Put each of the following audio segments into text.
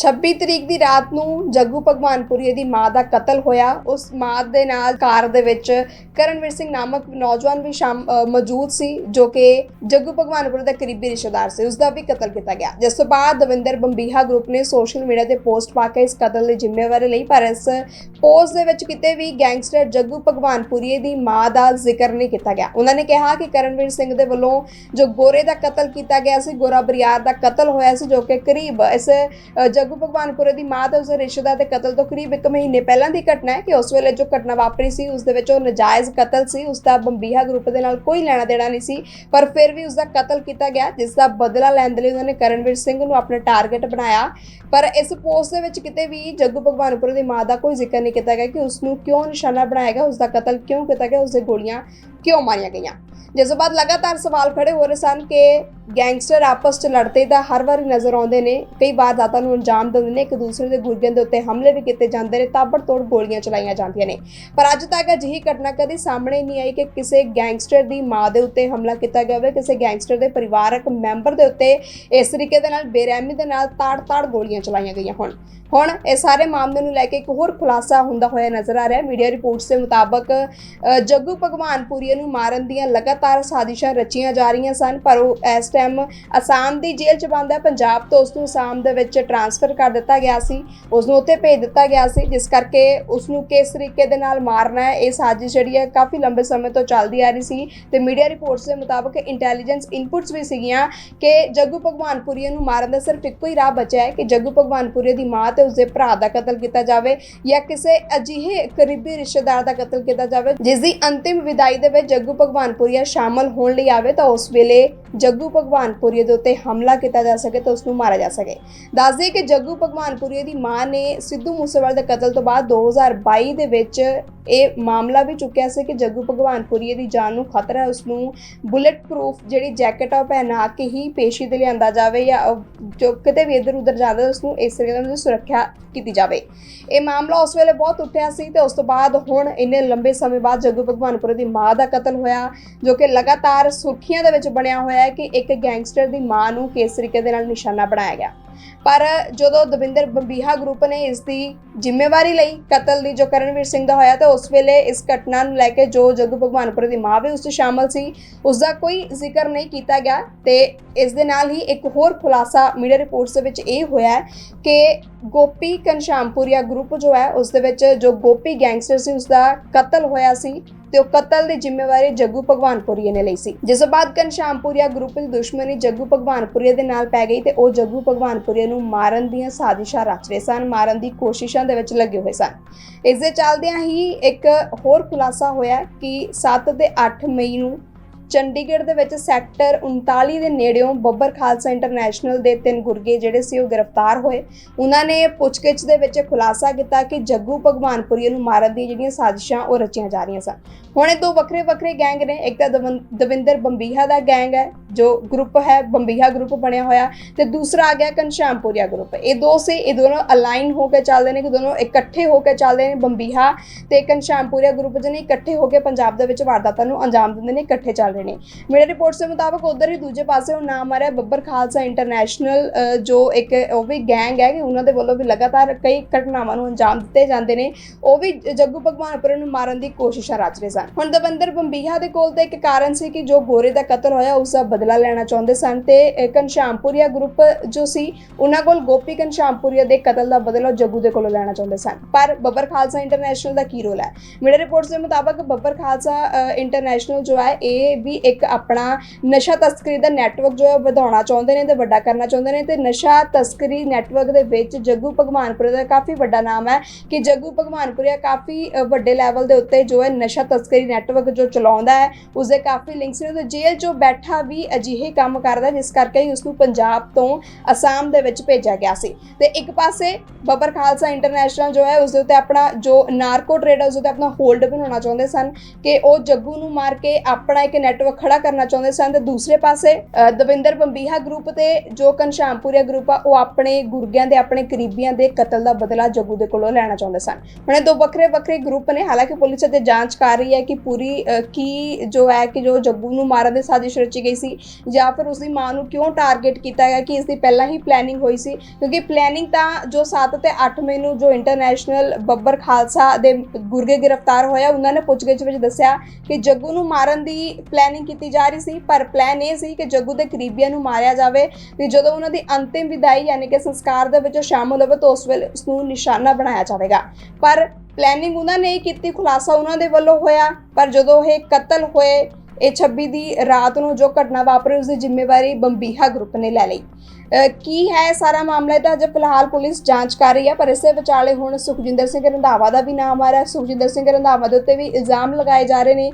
26 ਤਰੀਕ ਦੀ ਰਾਤ ਨੂੰ ਜੱਗੂ ਭਗਵਾਨਪੁਰੀ ਦੀ ਮਾਂ ਦਾ ਕਤਲ ਹੋਇਆ। ਉਸ ਮਾਂ ਦੇ ਨਾਲ ਕਾਰ ਦੇ ਵਿੱਚ ਕਰਨਵੀਰ ਸਿੰਘ ਨਾਮਕ ਨੌਜਵਾਨ ਵੀ ਸ਼ਾਮ ਮੌਜੂਦ ਸੀ ਜੋ ਕਿ ਜੱਗੂ ਭਗਵਾਨਪੁਰੀ ਦਾ ਕਰੀਬੀ ਰਿਸ਼ਤੇਦਾਰ ਸੀ। ਉਸ ਦਾ ਵੀ ਕਤਲ ਕੀਤਾ ਗਿਆ। ਜਿਸ ਤੋਂ ਬਾਅਦ ਦਵਿੰਦਰ ਬੰਬੀਹਾ ਗਰੁੱਪ ਨੇ ਸੋਸ਼ਲ ਮੀਡੀਆ ਤੇ ਪੋਸਟ ਪਾ ਕੇ ਇਸ ਕਤਲ ਦੀ ਜ਼ਿੰਮੇਵਾਰੀ ਲਈ ਪਰ ਇਸ ਪੋਸਟ ਦੇ ਵਿੱਚ ਕਿਤੇ ਵੀ ਗੈਂਗਸਟਰ ਜੱਗੂ ਭਗਵਾਨਪੁਰੀ ਦੀ ਮਾਂ ਦਾ ਜ਼ਿਕਰ ਨਹੀਂ ਕੀਤਾ ਗਿਆ। ਉਹਨਾਂ ਨੇ ਕਿਹਾ ਕਿ ਕਰਨਵੀਰ ਸਿੰਘ ਦੇ ਵੱਲੋਂ ਜੋ ਗੋਰੇ ਦਾ ਕਤਲ ਕੀਤਾ ਗਿਆ ਸੀ ਗੋਰਾ ਬਰਿਆਰ ਦਾ ਕਤਲ ਹੋਇਆ ਸੀ ਜੋ ਕਿ ਕਰੀਬ ਇਸ ਅ, ਜੱਗੂ ਭਗਵਾਨਪੁਰੇ ਦੀ ਮਾਂ ਤੇ ਉਸਦੇ ਰਿਸ਼ਤੇਦਾਰ ਦੇ ਕਤਲ ਤੋਂ ਕਰੀਬ 1 ਮਹੀਨੇ ਪਹਿਲਾਂ ਦੀ ਘਟਨਾ ਹੈ ਕਿ ਉਸ ਵੇਲੇ ਜੋ ਘਟਨਾ ਵਾਪਰੀ ਸੀ, ਉਸ ਦੇ ਵਿੱਚ ਉਹ ਨਜਾਇਜ਼ ਕਤਲ ਸੀ, ਉਸ ਦਾ ਬੰਬੀਹਾ ਗਰੁੱਪ ਦੇ ਨਾਲ ਕੋਈ ਲੈਣਾ ਦੇਣਾ ਨਹੀਂ ਸੀ, ਪਰ ਫਿਰ ਵੀ ਉਸ ਦਾ ਕਤਲ ਕੀਤਾ ਗਿਆ, ਜਿਸ ਦਾ ਬਦਲਾ ਲੈਣ ਦੇ ਲਈ ਉਹਨਾਂ ਨੇ ਕਰਨਵੀਰ ਸਿੰਘ ਨੂੰ ਆਪਣਾ ਟਾਰਗੇਟ ਬਣਾਇਆ। ਪਰ ਇਸ ਪੋਸਟ ਦੇ ਵਿੱਚ ਕਿਤੇ ਵੀ ਜੱਗੂ ਭਗਵਾਨਪੁਰੇ ਦੀ ਮਾਂ ਦਾ ਕੋਈ ਜ਼ਿਕਰ ਨਹੀਂ ਕੀਤਾ ਗਿਆ ਕਿ ਉਸ ਨੂੰ ਕਿਉਂ ਨਿਸ਼ਾਨਾ ਬਣਾਇਆ ਗਿਆ, ਉਸ ਦਾ ਕਤਲ ਕਿਉਂ ਕੀਤਾ ਗਿਆ, ਉਸ ਦੇ ਗੋਲੀਆਂ ਕਿਉਂ ਮਾਰੀਆਂ ਗਈਆਂ? ਜਿਸ ਤੋਂ ਬਾਅਦ ਲਗਾਤਾਰ ਸਵਾਲ ਖੜੇ ਹੋ ਰਹੇ ਸਨ ਕਿ ਗੈਂਗਸਟਰ ਆਪਸ 'ਚ ਲੜਦੇ ਤਾਂ ਹਰ ਵਾਰੀ ਨਜ਼ਰ ਆਉਂਦੇ ਨੇ ਕਈ ਵਾਰਦਾਤਾਂ ਨੂੰ ਅੰਜਾਮ ਦਿੰਦੇ ਨੇ ਇੱਕ ਦੂਸਰੇ ਦੇ ਗੁਰਗਿਆਂ ਦੇ ਉੱਤੇ ਹਮਲੇ ਵੀ ਕੀਤੇ ਜਾਂਦੇ ਨੇ ਤਾਬੜਤੋੜ ਗੋਲੀਆਂ ਚਲਾਈਆਂ ਜਾਂਦੀਆਂ ਨੇ। ਪਰ ਅੱਜ ਤੱਕ ਅਜਿਹੀ ਘਟਨਾ ਕਦੇ ਸਾਹਮਣੇ ਨਹੀਂ ਆਈ ਕਿ ਕਿਸੇ ਗੈਂਗਸਟਰ ਦੀ ਮਾਂ ਦੇ ਉੱਤੇ ਹਮਲਾ ਕੀਤਾ ਗਿਆ ਹੋਵੇ ਕਿਸੇ ਗੈਂਗਸਟਰ ਦੇ ਪਰਿਵਾਰਕ ਮੈਂਬਰ ਦੇ ਉੱਤੇ ਇਸ ਤਰੀਕੇ ਦੇ ਨਾਲ ਬੇਰਹਿਮੀ ਦੇ ਨਾਲ ਤਾੜ-ਤਾੜ ਗੋਲੀਆਂ ਚਲਾਈਆਂ ਗਈਆਂ ਹੋਣ। ਹੁਣ ਇਹ ਸਾਰੇ ਮਾਮਲੇ ਨੂੰ ਲੈ ਕੇ ਇੱਕ ਹੋਰ ਖੁਲਾਸਾ ਹੁੰਦਾ ਹੋਇਆ ਨਜ਼ਰ ਆ ਰਿਹਾ ਹੈ। ਮੀਡੀਆ ਰਿਪੋਰਟਸ ਦੇ ਮੁਤਾਬਕ ਅ, ਜੱਗੂ ਭਗਵਾਨਪੁਰੀਆ ਨੂੰ ਮਾਰਨ ਦੀਆਂ ਲਗਾਤਾਰ ਸਾਜ਼ਿਸ਼ਾਂ ਰਚੀਆਂ ਜਾ ਰਹੀਆਂ ਸਨ, ਪਰ ਉਹ ਇਸ ਟਾਈਮ ਅਸਾਮ ਦੀ ਜੇਲ੍ਹ 'ਚ ਬੰਦ ਹੈ। ਪੰਜਾਬ ਤੋਂ ਉਸ ਨੂੰ ਅਸਾਮ ਦੇ ਵਿੱਚ ਟਰਾਂਸਫਰ ਕਰ ਦਿੱਤਾ ਗਿਆ ਸੀ। ਉਸ ਨੂੰ ਉੱਥੇ ਭੇਜ ਦਿੱਤਾ ਗਿਆ ਸੀ, ਜਿਸ ਕਰਕੇ ਉਸ ਨੂੰ ਕਿਸ ਤਰੀਕੇ ਦੇ ਨਾਲ ਮਾਰਨਾ ਹੈ, ਇਹ ਸਾਜ਼ਿਸ਼ ਜਿਹੜੀ ਹੈ ਕਾਫੀ ਲੰਬੇ ਸਮੇਂ ਤੋਂ ਚੱਲਦੀ ਆ ਰਹੀ ਸੀ। ਤੇ ਮੀਡੀਆ ਰਿਪੋਰਟਸ ਦੇ ਮੁਤਾਬਕ ਇੰਟੈਲੀਜੈਂਸ ਇਨਪੁਟਸ ਵੀ ਸੀਗੀਆਂ ਕਿ ਜੱਗੂ ਭਗਵਾਨਪੁਰੀਆ ਨੂੰ ਮਾਰਨ ਦਾ ਸਿਰਫ ਇੱਕੋ ਹੀ ਰਾਹ ਬਚਿਆ ਹੈ ਕਿ ਜੱਗੂ ਭਗਵਾਨਪੁਰੀਆ ਦੀ ਮਾਂ ਤੇ ਉਸਦੇ ਭਰਾ ਦਾ ਕਤਲ ਕੀਤਾ ਜਾਵੇ ਜਾਂ ਕਿਸੇ ਅਜਿਹੇ ਕਰੀਬੀ ਰਿਸ਼ਤੇਦਾਰ ਦਾ ਕਤਲ ਕੀਤਾ ਜਾਵੇ ਜਿਸ ਦੀ ਅੰਤਿਮ ਵਿਦਾਈ ਦੇ ਵਿੱਚ ਜੱਗੂ ਭਗਵਾਨਪੁਰੀਆ ਸ਼ਾਮਲ ਹੋਣ ਲਈ ਆਵੇ ਤਾਂ ਉਸ ਵੇਲੇ ਜੱਗੂ ਭਗਵਾਨਪੁਰੀਆ ਦੇ ਉੱਤੇ ਹਮਲਾ ਕੀਤਾ ਜਾ ਸਕੇ ਤਾਂ ਉਸ ਨੂੰ ਮਾਰਿਆ ਜਾ ਸਕੇ ਦੱਸ ਦਈਏ ਕਿ ਜੱਗੂ ਭਗਵਾਨਪੁਰੀਆ ਦੀ ਮਾਂ ਨੇ ਸਿੱਧੂ ਮੂਸੇਵਾਲੇ ਦੇ ਕਤਲ ਤੋਂ ਬਾਅਦ 2022 ਦੇ ਵਿੱਚ ਇਹ ਮਾਮਲਾ ਵੀ ਚੁੱਕਿਆ ਸੀ ਕਿ ਜੱਗੂ ਭਗਵਾਨਪੁਰੀਆ ਦੀ ਜਾਨ ਨੂੰ ਖਤਰਾ ਹੈ ਉਸ ਨੂੰ ਬੁਲੇਟ ਪ੍ਰੂਫ ਜਿਹੜੀ ਜੈਕਟ ਆ ਉਹ ਪਹਿਨਾ ਕੇ ਹੀ ਪੇਸ਼ੀ ਤੇ ਲਿਆਂਦਾ ਜਾਵੇ ਜਾਂ ਜੋ ਕਿਤੇ ਵੀ ਇੱਧਰ ਉੱਧਰ ਜਾਂਦਾ ਉਸ ਨੂੰ ਇਸ ਤਰੀਕੇ ਨਾਲ ਸੁਰੱਖਿਆ ਕੀਤੀ ਜਾਵੇ ਇਹ ਮਾਮਲਾ ਉਸ ਵੇਲੇ ਬਹੁਤ ਉੱਠਿਆ ਸੀ ਤੇ ਉਸ ਤੋਂ ਬਾਅਦ ਹੁਣ ਇੰਨੇ ਲੰਬੇ ਸਮੇਂ ਬਾਅਦ ਜੱਗੂ ਭਗਵਾਨਪੁਰੀ ਦੀ ਮਾਂ ਦਾ ਕਤਲ ਹੋਇਆ ਜੋ ਕਿ ਲਗਾਤਾਰ ਸੁਰਖੀਆਂ ਦੇ ਵਿੱਚ ਬਣਿਆ ਹੋਇਆ ਹੈ ਕਿ ਇੱਕ ਗੈਂਗਸਟਰ ਦੀ ਮਾਂ ਨੂੰ ਕਿਸ ਤਰੀਕੇ ਦੇ ਨਾਲ ਨਿਸ਼ਾਨਾ ਬਣਾਇਆ ਗਿਆ। ਪਰ ਜਦੋਂ ਦਵਿੰਦਰ ਬੰਬੀਹਾ ਗਰੁੱਪ ਨੇ ਇਸ ਦੀ ਜ਼ਿੰਮੇਵਾਰੀ ਲਈ ਕਤਲ ਦੀ ਜੋ ਕਰਨਵੀਰ ਸਿੰਘ ਦਾ ਹੋਇਆ ਤਾਂ ਉਸ ਵੇਲੇ ਇਸ ਘਟਨਾ ਨੂੰ ਲੈ ਕੇ ਜੋ ਜੱਗੂ ਭਗਵਾਨਪੁਰ ਦੀ ਮਾਂ ਵੀ ਉਸ 'ਚ ਸ਼ਾਮਲ ਸੀ, ਉਸ ਦਾ ਕੋਈ ਜ਼ਿਕਰ ਨਹੀਂ ਕੀਤਾ ਗਿਆ ਤੇ ਇਸ ਦੇ ਨਾਲ ਹੀ ਇੱਕ ਹੋਰ ਖੁਲਾਸਾ ਮੀਡੀਆ ਰਿਪੋਰਟਸ ਦੇ ਵਿੱਚ ਇਹ ਹੋਇਆ ਕਿ ਗੋਪੀ ਕਨਸ਼ਾਮਪੁਰੀਆ ਗਰੁੱਪ ਜੋ ਹੈ ਉਸ ਦੇ ਵਿੱਚ ਜੋ ਗੋਪੀ ਗੈਂਗਸਟਰ ਸੀ, ਉਸ ਦਾ ਕਤਲ ਹੋਇਆ ਸੀ ਤੇ ਉਹ ਕਤਲ ਦੀ ਜ਼ਿੰਮੇਵਾਰੀ ਜੱਗੂ ਭਗਵਾਨਪੁਰੀਏ ਨੇ ਲਈ ਸੀ। ਜਿਸ ਤੋਂ ਬਾਅਦ ਕਨਸ਼ਾਮਪੁਰੀਆ ਗਰੁੱਪ ਦੀ ਦੁਸ਼ਮਣੀ ਜੱਗੂ ਭਗਵਾਨਪੁਰੀਏ ਦੇ ਨਾਲ ਪੈ ਗਈ ਤੇ ਉਹ ਜੱਗੂ ਭਗਵਾਨ ਭਗਵਾਨਪੁਰੀਆ ਨੂੰ ਮਾਰਨ ਦੀਆਂ ਸਾਜ਼ਿਸ਼ਾਂ ਰਚ ਰਹੇ ਸਨ, ਮਾਰਨ ਦੀ ਕੋਸ਼ਿਸ਼ਾਂ ਦੇ ਵਿੱਚ ਲੱਗੇ ਹੋਏ ਸਨ। ਇਸ ਦੇ ਚੱਲਦਿਆਂ ਹੀ ਇੱਕ ਹੋਰ ਖੁਲਾਸਾ ਹੋਇਆ ਕਿ 7 ਤੇ 8 ਮਈ ਨੂੰ ਚੰਡੀਗੜ੍ਹ ਦੇ ਵਿੱਚ ਸੈਕਟਰ 39 ਦੇ ਨੇੜਿਓਂ ਬੱਬਰ ਖਾਲਸਾ ਇੰਟਰਨੈਸ਼ਨਲ ਦੇ ਤਿੰਨ ਗੁਰਗੇ ਜਿਹੜੇ ਸੀ ਉਹ ਗ੍ਰਿਫਤਾਰ ਹੋਏ। ਉਹਨਾਂ ਨੇ ਪੁੱਛਗਿੱਛ ਦੇ ਵਿੱਚ ਖੁਲਾਸਾ ਕੀਤਾ ਕਿ ਜੱਗੂ ਭਗਵਾਨਪੁਰੀਆ ਨੂੰ ਮਾਰਨ ਦੀਆਂ ਜਿਹੜੀਆਂ ਸਾਜ਼ਿਸ਼ਾਂ ਉਹ ਰਚੀਆਂ ਜਾ ਰਹੀਆਂ ਸਨ। ਹੁਣ ਇਹ ਦੋ ਵੱਖਰੇ ਵੱਖਰੇ ਗੈਂਗ ਨੇ। ਇੱਕ ਤਾਂ ਦਵਨ- ਦਵਿੰਦਰ ਬੰਬੀਹਾ ਦਾ ਗੈਂਗ ਹੈ, ਜੋ ਗਰੁੱਪ ਹੈ, ਬੰਬੀਹਾ ਗਰੁੱਪ ਬਣਿਆ ਹੋਇਆ। ਤੇ ਦੂਸਰਾ ਆ ਗਿਆ ਕਨਸ਼ਾਮਪੁਰੀਆ ਗਰੁੱਪ ਇਹ ਦੋ ਸੇ, ਇਹ ਦੋਨੋਂ ਅਲਾਈਨ ਹੋ ਕੇ ਚੱਲਦੇ ਨੇ ਕਿ ਦੋਨੋਂ ਇਕੱਠੇ ਹੋ ਕੇ ਚੱਲਦੇ ਨੇ ਬੰਬੀਹਾ ਤੇ ਕਨਸ਼ਾਮਪੁਰੀਆ ਗਰੁੱਪ ਜਿਹਨੇ ਇਕੱਠੇ ਹੋ ਕੇ ਪੰਜਾਬ ਦੇ ਵਿੱਚ ਵਾਰਦਾਤਾਂ ਨੂੰ ਅੰਜਾਮ ਦਿੰਦੇ ਨੇ, ਇਕੱਠੇ ਚੱਲ ਰਹੇ ਨੇ। ਮੀਡੀਆ ਰਿਪੋਰਟਸ ਦੇ ਮੁਤਾਬਕ ਉਧਰ ਹੀ ਦੂਜੇ ਪਾਸੇ ਉਹ ਨਾਮ ਆ ਰਿਹਾ ਬੱਬਰ ਖਾਲਸਾ ਇੰਟਰਨੈਸ਼ਨਲ ਜੋ ਇੱਕ ਉਹ ਵੀ ਗੈਂਗ ਹੈ ਕਿ ਉਹਨਾਂ ਦੇ ਵੱਲੋਂ ਵੀ ਲਗਾਤਾਰ ਕਈ ਘਟਨਾਵਾਂ ਨੂੰ ਅੰਜਾਮ ਦਿੱਤੇ ਜਾਂਦੇ ਨੇ। ਉਹ ਵੀ ਜੱਗੂ ਭਗਵਾਨਪੁਰ ਨੂੰ ਮਾਰਨ ਦੀ ਕੋਸ਼ਿਸ਼ਾਂ ਰਚ ਰਹੇ ਸਨ ਹੁਣ ਦਵਿੰਦਰ ਬੰਬੀਹਾ ਦੇ ਕੋਲ ਤਾਂ ਇੱਕ ਕਾਰਨ ਸੀ ਕਿ ਜੋ ਗੋਰੇ ਦਾ ਕਤਲ ਹੋਇਆ ਉਸ ਦਾ ਬਦਲਾ ਲੈਣਾ ਚਾਹੁੰਦੇ ਸਨ ਤੇ ਅ, ਗਰੁੱਪ ਜੋ ਸੀ ਉਹਨਾਂ ਕੋਲ ਗੋਪੀ ਘਨਸ਼ਾਮਪੁਰੀਆ ਦੇ ਕਤਲ ਦਾ ਬਦਲਾ ਉਹ ਜੱਗੂ ਦੇ ਕੋਲੋਂ ਲੈਣਾ ਚਾਹੁੰਦੇ ਸਨ। ਪਰ ਬੱਬਰ ਖਾਲਸਾ ਇੰਟਰਨੈਸ਼ਨਲ ਦਾ ਕੀ ਰੋਲ ਹੈ? ਮੀਡੀਆ ਰਿਪੋਰਟਸ ਦੇ ਮੁਤਾਬਕ ਬੱਬਰ ਖਾਲਸਾ ਇੰਟਰਨੈਸ਼ਨਲ ਜੋ ਹੈ ਇਹ ਵੀ ਇੱਕ ਆਪਣਾ ਨਸ਼ਾ ਤਸਕਰੀ ਦਾ ਨੈਟਵਰਕ ਜੋ ਹੈ ਵਧਾਉਣਾ ਚਾਹੁੰਦੇ ਨੇ ਤੇ ਵੱਡਾ ਕਰਨਾ ਚਾਹੁੰਦੇ ਨੇ ਤੇ ਨਸ਼ਾ ਤਸਕਰੀ ਨੈਟਵਰਕ ਦੇ ਵਿੱਚ ਜੱਗੂ ਭਗਵਾਨਪੁਰੇ ਦਾ ਕਾਫੀ ਵੱਡਾ ਨਾਮ ਹੈ ਕਿ ਜੱਗੂ ਭਗਵਾਨਪੁਰੀਆ ਕਾਫੀ ਵੱਡੇ ਲੈਵਲ ਦੇ ਉੱਤੇ ਜੋ ਹੈ ਨਸ਼ਾ ਤਸਕਰੀ ਨੈਟਵਰਕ ਜੋ ਚਲਾਉਂਦਾ ਹੈ ਉਸਦੇ ਕਾਫੀ ਲਿੰਕਸ ਨੇ ਤੇ ਜੇਲ੍ਹ 'ਚੋਂ ਬੈਠਾ ਵੀ ਅਜਿਹੇ ਕੰਮ ਕਰਦਾ ਜਿਸ ਕਰਕੇ ਹੀ ਉਸ ਨੂੰ ਪੰਜਾਬ ਤੋਂ ਅਸਾਮ ਦੇ ਵਿੱਚ ਭੇਜਿਆ ਗਿਆ ਸੀ। ਤੇ ਇੱਕ ਪਾਸੇ ਬੱਬਰ ਖਾਲਸਾ ਇੰਟਰਨੈਸ਼ਨਲ ਜੋ ਹੈ ਉਸ ਦੇ ਉੱਤੇ ਆਪਣਾ ਜੋ ਨਾਰਕੋ ਟ੍ਰੇਡ ਉਸ ਉੱਤੇ ਆਪਣਾ ਹੋਲਡ ਬਣਾਉਣਾ ਚਾਹੁੰਦੇ ਸਨ ਕਿ ਉਹ ਜੱਗੂ ਨੂੰ ਮਾਰ ਕੇ ਆਪਣਾ ਇੱਕ ਨੈਟਵਰਕ ਖੜਾ ਕਰਨਾ ਚਾਹੁੰਦੇ ਸਨ। ਤੇ ਦੂਸਰੇ ਪਾਸੇ ਅ, ਦਵਿੰਦਰ ਬੰਬੀਹਾ ਗਰੁੱਪ ਤੇ ਜੋ ਕਨਸ਼ਾਮਪੁਰੀਆ ਗਰੁੱਪ ਆ ਉਹ ਆਪਣੇ ਗੁਰਗਿਆਂ ਦੇ ਆਪਣੇ ਕਰੀਬੀਆਂ ਦੇ ਕਤਲ ਦਾ ਬਦਲਾ ਜੱਗੂ ਦੇ ਕੋਲੋਂ ਲੈਣਾ ਚਾਹੁੰਦੇ ਸਨ। ਹੁਣ ਇਹ ਦੋ ਵੱਖਰੇ ਵੱਖਰੇ ਗਰੁੱਪ ਨੇ ਹਾਲਾਂਕਿ ਪੁਲਿਸ ਅਤੇ ਜਾਂਚ ਕਰ ਰਹੀ ਹੈ ਹੈ ਕਿ ਪੂਰੀ ਕੀ ਜੋ ਹੈ ਕਿ ਜੋ ਜੱਗੂ ਨੂੰ ਮਾਰਨ ਦੀ ਸਾਜ਼ਿਸ਼ ਰਚੀ ਗਈ ਸੀ ਜਾਂ ਫਿਰ ਉਸਦੀ ਮਾਂ ਨੂੰ ਕਿਉਂ ਟਾਰਗੇਟ ਕੀਤਾ ਗਿਆ ਕਿ ਇਸ ਦੀ ਪਹਿਲਾਂ ਹੀ ਪਲੈਨਿੰਗ ਹੋਈ ਸੀ? ਕਿਉਂਕਿ ਪਲੈਨਿੰਗ ਤਾਂ ਜੋ 7 ਤੇ 8 ਮਈ ਨੂੰ ਜੋ ਇੰਟਰਨੈਸ਼ਨਲ ਬੱਬਰ ਖਾਲਸਾ ਦੇ ਗੁਰਗੇ ਗ੍ਰਿਫਤਾਰ ਹੋਇਆ, ਉਹਨਾਂ ਨੇ ਪੁੱਛਗਿੱਛ ਵਿੱਚ ਦੱਸਿਆ ਕਿ ਜੱਗੂ ਨੂੰ ਮਾਰਨ ਦੀ ਪਲੈਨਿੰਗ ਕੀਤੀ ਜਾ ਰਹੀ ਸੀ, ਪਰ ਪਲਾਨ ਇਹ ਸੀ ਕਿ ਜੱਗੂ ਦੇ ਕਰੀਬੀਆਂ ਨੂੰ ਮਾਰਿਆ ਜਾਵੇ ਤੇ ਜਦੋਂ ਉਹਨਾਂ ਦੀ ਅੰਤਿਮ ਵਿਦਾਈ ਯਾਨੀ ਕਿ ਸੰਸਕਾਰ ਦੇ ਵਿੱਚ ਸ਼ਾਮਲ ਹੋਵੇ, ਤਾਂ ਉਸ ਵੇਲੇ ਉਸ ਨੂੰ ਨਿਸ਼ਾਨਾ ਬਣਾਇਆ ਜਾਵੇਗਾ। ਪਰ ਪਲੈਨਿੰਗ ਉਹਨਾਂ ਨੇ ਹੀ ਕੀਤੀ, ਖੁਲਾਸਾ ਉਹਨਾਂ ਦੇ ਵੱਲੋਂ ਹੋਇਆ, ਪਰ ਜਦੋਂ ਇਹ ਕਤਲ ਹੋਏ ਇਹ 26 ਦੀ ਰਾਤ ਨੂੰ ਜੋ ਘਟਨਾ ਵਾਪਰੀ ਉਸ ਦੀ ਜ਼ਿੰਮੇਵਾਰੀ ਬੰਬੀਹਾ ਗਰੁੱਪ ਨੇ ਲੈ ਲਈ। ਕੀ ਹੈ ਇਹ ਸਾਰਾ ਮਾਮਲਾ? ਇਹ ਤਾਂ ਅਜੇ ਫਿਲਹਾਲ ਪੁਲਿਸ ਜਾਂਚ ਕਰ ਰਹੀ ਹੈ ਪਰ ਇਸੇ ਵਿਚਾਲੇ ਹੁਣ ਸੁਖਜਿੰਦਰ ਸਿੰਘ ਰੰਧਾਵਾ ਦਾ ਵੀ ਨਾਮ ਆ ਰਿਹਾ। ਸੁਖਜਿੰਦਰ ਸਿੰਘ ਰੰਧਾਵਾ ਦੇ ਉੱਤੇ ਵੀ ਇਲਜ਼ਾਮ ਲਗਾਏ ਜਾ ਰਹੇ ਨੇ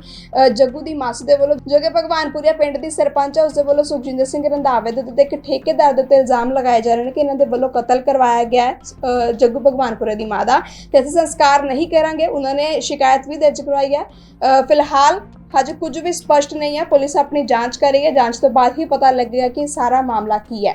ਜੱਗੂ ਦੀ ਮਾਸੀ ਦੇ ਵੱਲੋਂ, ਜੋ ਕਿ ਭਗਵਾਨਪੁਰੀਆ ਪਿੰਡ ਦੀ ਸਰਪੰਚ ਹੈ ਉਸ ਦੇ ਵੱਲੋਂ ਸੁਖਜਿੰਦਰ ਸਿੰਘ ਰੰਧਾਵੇ ਦੇ ਉੱਤੇ ਇੱਕ ਠੇਕੇਦਾਰ ਦੇ ਉੱਤੇ ਇਲਜ਼ਾਮ ਲਗਾਏ ਜਾ ਰਹੇ ਨੇ ਕਿ ਇਹਨਾਂ ਦੇ ਵੱਲੋਂ ਕਤਲ ਕਰਵਾਇਆ ਗਿਆ ਹੈ ਜੱਗੂ ਭਗਵਾਨਪੁਰੇ ਦੀ ਮਾਂ ਦਾ। ਤੇ ਅਸੀਂ ਸੰਸਕਾਰ ਨਹੀਂ ਕਰਾਂਗੇ, ਉਹਨਾਂ ਨੇ ਸ਼ਿਕਾਇਤ ਵੀ ਦਰਜ ਕਰਵਾਈ ਹੈ। ਫਿਲਹਾਲ ਹਜੇ ਕੁਝ ਵੀ ਸਪਸ਼ਟ ਨਹੀਂ ਹੈ। ਪੁਲਿਸ ਆਪਣੀ ਜਾਂਚ ਕਰ ਰਹੀ ਹੈ। ਜਾਂਚ ਤੋਂ ਬਾਅਦ ਹੀ ਪਤਾ ਲੱਗੇਗਾ ਕਿ ਸਾਰਾ ਮਾਮਲਾ ਕੀ ਹੈ।